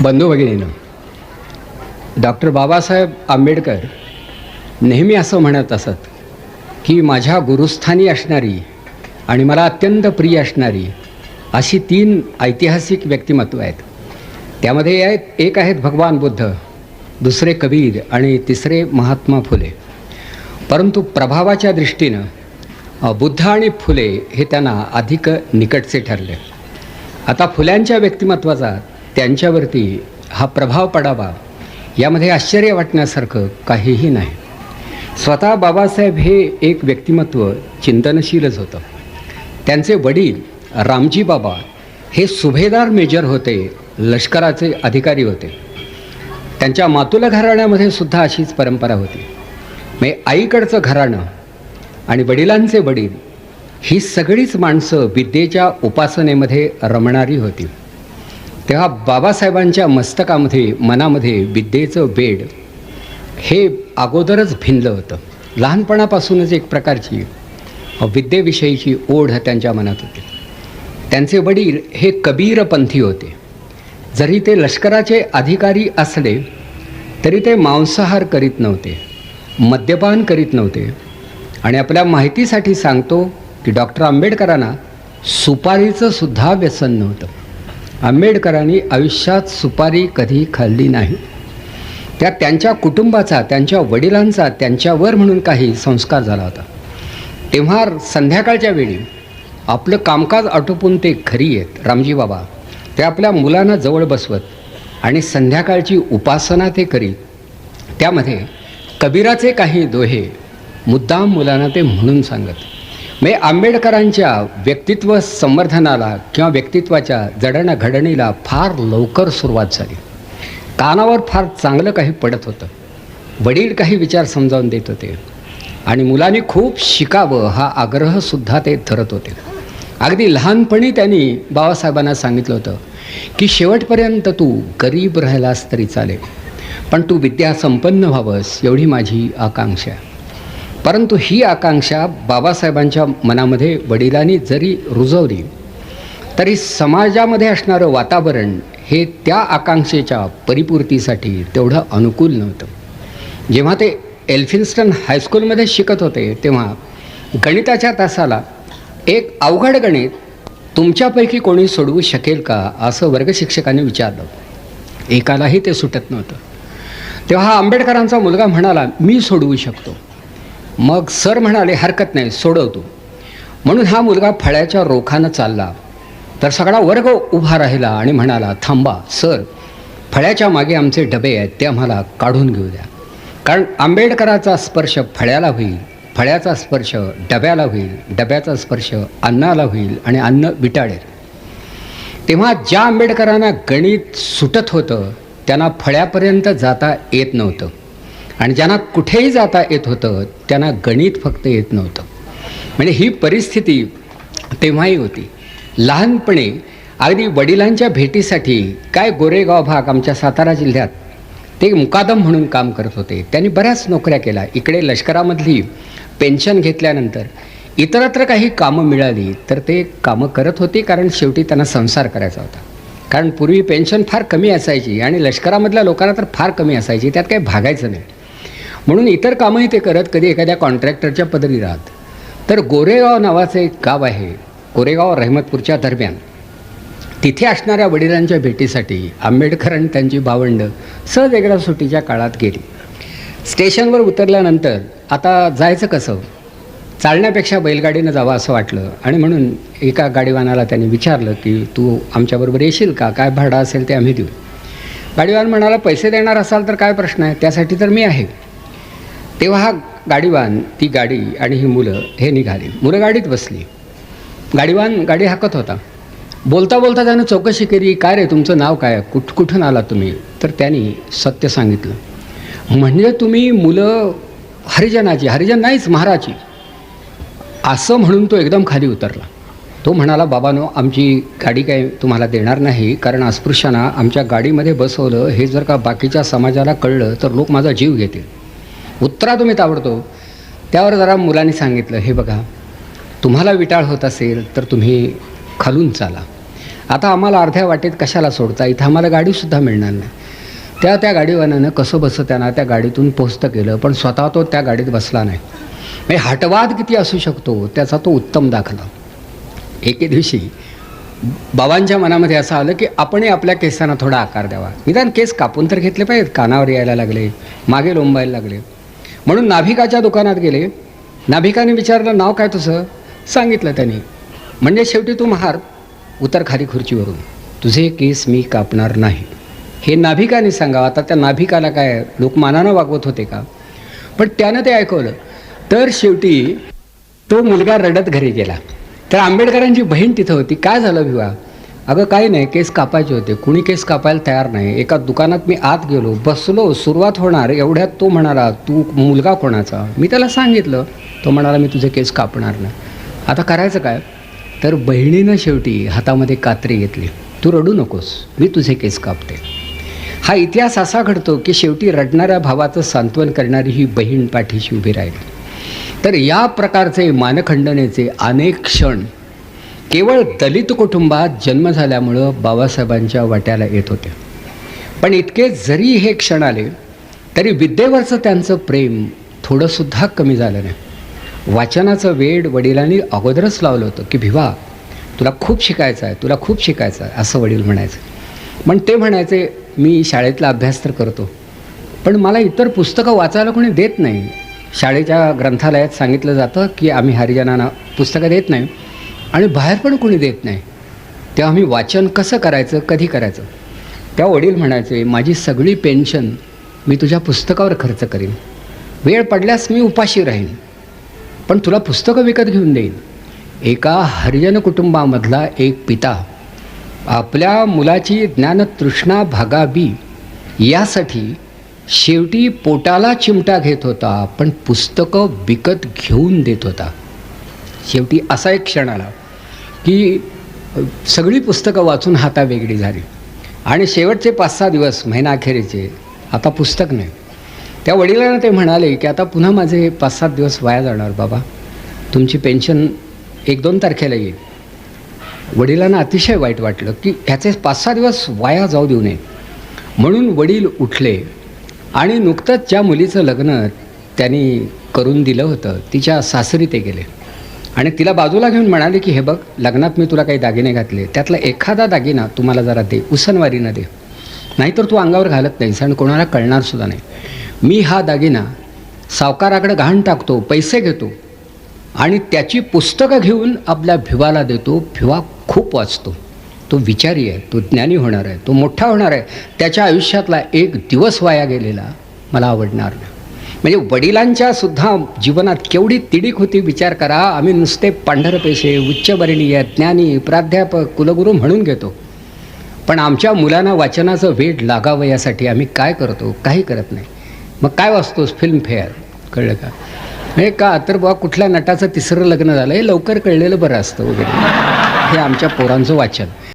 बंधू भगिनीनं डॉक्टर बाबासाहेब आंबेडकर नेहमी असं म्हणत असत की माझ्या गुरुस्थानी असणारी आणि मला अत्यंत प्रिय असणारी अशी तीन ऐतिहासिक व्यक्तिमत्व आहेत. त्यामध्ये आहेत एक आहेत भगवान बुद्ध दुसरे कबीर आणि तिसरे महात्मा फुले. परंतु प्रभावाच्या दृष्टीनं बुद्ध आणि फुले हे त्यांना अधिक निकटचे ठरले. आता फुल्यांच्या व्यक्तिमत्वाचा त्यांच्यावरती हा प्रभाव पडावा यामध्ये आश्चर्य वाटण्यासारखं काहीही नाही. स्वतः बाबासाहेब हे एक व्यक्तिमत्व चिंतनशीलच होतं. त्यांचे वडील रामजी बाबा हे सुभेदार मेजर होते लष्कराचे अधिकारी होते. त्यांच्या मातुला घराण्यामध्ये सुद्धा अशीच परंपरा होती. म्हणजे आईकडचं घराणं आणि वडिलांचे वडील ही सगळीच माणसं विद्येच्या उपासनेमध्ये रमणारी होती. तेव्हा बाबासाहेबांच्या मस्तकामध्ये मनामध्ये विद्येचं वेड. हे अगोदरच भिनलं होतं. लहानपणापासूनच एक प्रकारची विद्येविषयीची ओढ त्यांच्या मनात होती. त्यांचे वडील हे कबीरपंथी होते. जरी ते लष्कराचे अधिकारी असले तरी ते मांसाहार करीत नव्हते मद्यपान करीत नव्हते. आणि आपल्या माहितीसाठी सांगतो की डॉक्टर आंबेडकरांना सुपारीचं सुद्धा व्यसन नव्हतं. आंबेडकरांनी आयुष्यात सुपारी कधी खाल्ली नाही. त्या त्यांच्या कुटुंबाचा त्यांच्या वडिलांचा त्यांच्यावर म्हणून काही संस्कार झाला होता. तेव्हा संध्याकाळच्या वेळी आपलं कामकाज आटोपून ते घरी येत. रामजी बाबा ते आपल्या मुलांना जवळ बसवत आणि संध्याकाळची उपासना ते करीत. त्यामध्ये कबीराचे काही दोहे मुद्दाम मुलांना ते म्हणून सांगत. म्हणजे आंबेडकरांच्या व्यक्तित्व संवर्धनाला किंवा व्यक्तित्वाच्या जडणघडणीला फार लवकर सुरुवात झाली. कानावर फार चांगलं काही पडत होतं. वडील काही विचार समजावून देत होते. आणि मुलांनी खूप शिकावं हा आग्रहसुद्धा ते धरत होते. अगदी लहानपणी त्यांनी बाबासाहेबांना सांगितलं होतं की शेवटपर्यंत तू गरीब राहिलास तरी चालेल पण तू विद्या संपन्न व्हावंस एवढी माझी आकांक्षा आहे. परंतु ही आकांक्षा बाबासाहेबांच्या मनामध्ये वडिलांनी जरी रुजवली तरी समाजामध्ये असणारं वातावरण हे त्या आकांक्षेच्या परिपूर्तीसाठी तेवढं अनुकूल नव्हतं. जेव्हा ते एल्फिन्स्टन हायस्कूलमध्ये शिकत होते तेव्हा गणिताच्या तासाला एक अवघड गणित तुमच्यापैकी कोणी सोडवू शकेल का असं वर्गशिक्षकांनी विचारलं. एकालाही ते सुटत नव्हतं. तेव्हा आंबेडकरांचा मुलगा म्हणाला मी सोडवू शकतो. मग सर म्हणाले हरकत नाही सोडवतो. म्हणून हा मुलगा फळ्याच्या रोखानं चालला. तर सगळा वर्ग उभा राहिला आणि म्हणाला थांबा सर फळ्याच्या मागे आमचे डबे आहेत ते आम्हाला काढून घेऊ द्या. कारण आंबेडकराचा स्पर्श फळ्याला होईल फळ्याचा स्पर्श डब्याला होईल डब्याचा स्पर्श अन्नाला होईल आणि अन्न विटाळेल. तेव्हा ज्या आंबेडकरांना गणित सुटत होतं त्यांना फळ्यापर्यंत जाता येत नव्हतं. आणि ज्यांना कुठेही जाता येत होतं त्यांना गणित फक्त येत नव्हतं. म्हणजे ही परिस्थिती तेव्हाही होती. लहानपणी अगदी वडिलांच्या भेटीसाठी काय गोरेगाव भाग आमच्या सातारा जिल्ह्यात ते मुकादम म्हणून काम करत होते. त्यांनी बऱ्याच नोकऱ्या केल्या. इकडे लष्करामधली पेन्शन घेतल्यानंतर इतरत्र काही कामं मिळाली तर ते कामं करत होती कारण शेवटी त्यांना संसार करायचा होता. कारण पूर्वी पेन्शन फार कमी असायची आणि लष्करामधल्या लोकांना तर फार कमी असायची त्यात काही भागायचं नाही. म्हणून इतर कामंही ते करत कधी एखाद्या कॉन्ट्रॅक्टरच्या पदरी राहत. तर गोरेगाव नावाचं एक गाव आहे गोरेगाव रहमतपूरच्या दरम्यान. तिथे असणाऱ्या वडिलांच्या भेटीसाठी आंबेडकर आणि त्यांची भावंड सहज एकदा सुट्टीच्या काळात गेली. स्टेशनवर उतरल्यानंतर आता जायचं कसं? चालण्यापेक्षा बैलगाडीनं जावं असं वाटलं आणि म्हणून एका गाडीवानाला त्यांनी विचारलं की तू आमच्याबरोबर येशील का? काय भाडं असेल ते आम्ही देऊ. गाडीवान म्हणाला पैसे देणार असाल तर काय प्रश्न आहे? त्यासाठी तर मी आहे. तेव्हा हा गाडीवान ती गाडी आणि ही मुलं हे निघाली. मुलं गाडीत बसली. गाडीवान गाडी हाकत होता. बोलता बोलता त्यानं चौकशी केली काय रे तुमचं नाव काय? कुठ कुठून आला तुम्ही? तर त्यांनी सत्य सांगितलं. म्हणजे तुम्ही मुलं हरिजनाची हरिजन नाहीच महाराची. असं म्हणून तो एकदम खाली उतरला. तो म्हणाला बाबानो आमची गाडी काय तुम्हाला देणार नाही? कारण अस्पृश्यांना आमच्या गाडीमध्ये बसवलं. हे जर का बाकीच्या समाजाला कळलं तर लोक माझा जीव घेतील. उत्तरा तुम्ही ताबडतो त्यावर जरा मुलांनी सांगितलं हे बघा तुम्हाला विटाळ होत असेल तर तुम्ही खालून चाला. आता आम्हाला अर्ध्या वाटेत कशाला सोडता? इथं आम्हाला गाडीसुद्धा मिळणार नाही. त्या त्या गाडीवाल्यानं कसं बसं त्यांना त्या गाडीतून पोचतं केलं पण स्वतः तो त्या गाडीत बसला नाही. म्हणजे हटवाद किती असू शकतो त्याचा तो उत्तम दाखला. एके दिवशी बाबांच्या मनामध्ये असं आलं की आपणही आपल्या केसांना थोडा आकार द्यावा. निदान केस कापून तर घेतले पाहिजेत कानावर यायला लागले मागे लोंबायला लागले. म्हणून नाभिकाच्या दुकानात गेले. नाभिकाने विचारलं नाव काय तुझं? सांगितलं त्यांनी म्हणजे शेवटी तू महार. उतर खाली खुर्चीवरून. तुझे केस मी कापणार नाही. हे नाभिकाने सांगावं आता त्या नाभिकाला काय लोक मानानं वागवत होते का? पण त्यानं ते ऐकवलं. तर शेवटी तो मुलगा रडत घरी गेला. तर आंबेडकरांची बहीण तिथं होती. काय झालं विवाह अगं काही नाही केस कापायचे होते. कुणी केस कापायला तयार नाही. एका दुकानात मी आत गेलो. बसलो. सुरुवात होणार एवढ्यात तो म्हणाला तू मुलगा कोणाचा? मी त्याला सांगितलं. तो म्हणाला मी तुझे केस कापणार नाही. आता करायचं काय? तर बहिणीनं शेवटी हातामध्ये कात्री घेतली. तू रडू नकोस. मी तुझे केस कापते. हा इतिहास असा घडतो की शेवटी रडणाऱ्या भावाचं सांत्वन करणारी ही बहीण पाठीशी उभी राहिली. तर या प्रकारचे मानखंडनेचे अनेक क्षण केवळ दलित कुटुंबात जन्म झाल्यामुळं बाबासाहेबांच्या वाट्याला येत होत्या. पण इतके जरी हे क्षण आले तरी विद्येवरचं त्यांचं प्रेम थोडंसुद्धा कमी झालं नाही. वाचनाचं वेड वडिलांनी अगोदरच लावलं होतं की भिवा तुला खूप शिकायचं आहे तुला खूप शिकायचं आहे असं वडील म्हणायचं. पण ते म्हणायचे मी शाळेतला अभ्यास तर करतो पण मला इतर पुस्तकं वाचायला कोणी देत नाही. शाळेच्या ग्रंथालयात सांगितलं जातं की आम्ही हरिजनांना पुस्तकं देत नाही आणि बाहेर पण कोणी देत नाही. तेव्हा आम्ही वाचन कसं करायचं कधी करायचं? त्या वडील म्हणायचे माझी सगळी पेन्शन मी तुझ्या पुस्तकावर खर्च करीन. वेळ पडल्यास मी उपाशी राहीन. पण तुला पुस्तकं विकत घेऊन देईन. एका हरिजन कुटुंबामधला एक पिता आपल्या मुलाची ज्ञानतृष्णा भागावी. यासाठी शेवटी पोटाला चिमटा घेत होता पण पुस्तकं विकत घेऊन देत होता. शेवटी असा एक क्षण आला की सगळी पुस्तकं वाचून हाता वेगळी झाली. आणि शेवटचे पाच सहा दिवस महिनाअखेरीचे आता पुस्तक नाही. त्या वडिलांना ते म्हणाले की आता पुन्हा माझे पाच सात दिवस वाया जाणार बाबा. तुमची पेन्शन एक दोन तारखेला येईल. वडिलांना अतिशय वाईट वाटलं की ह्याचे पाच सहा दिवस वाया जाऊ देऊ नये. म्हणून वडील उठले आणि नुकतंच ज्या मुलीचं लग्न त्यांनी करून दिलं होतं तिच्या सासरी ते गेले. आणि तिला बाजूला घेऊन म्हणाले की हे बघ लग्नात मी तुला काही दागिने घातले. त्यातला एखादा दागिना तुम्हाला जरा दे उसनवारीनं दे. नाहीतर तू अंगावर घालत नाहीस आणि कोणाला कळणारसुद्धा नाही. मी हा दागिना सावकाराकडे घाण टाकतो पैसे घेतो आणि त्याची पुस्तकं घेऊन आपल्या भिवाला देतो. भिवा खूप वाचतो. तो विचारी आहे तो ज्ञानी होणार आहे तो मोठा होणार आहे. त्याच्या आयुष्यातला एक दिवस वाया गेलेला मला आवडणार नाही. म्हणजे वडिलांच्या सुद्धा जीवनात केवढी तिडीक होती विचार करा. आम्ही नुसते पांढर पैसे उच्चवर्णीय ज्ञानी प्राध्यापक कुलगुरू म्हणून घेतो. पण आमच्या मुलांना वाचनाचं वेड लागावं यासाठी आम्ही काय करतो? काही करत नाही. मग काय वाचतोस? फिल्मफेअर. कळलं का? म्हणजे का तर बुवा कुठल्या नटाचं तिसरं लग्न झालं हे लवकर कळलेलं बरं असतं वगैरे. हे आमच्या पोरांचं वाचन.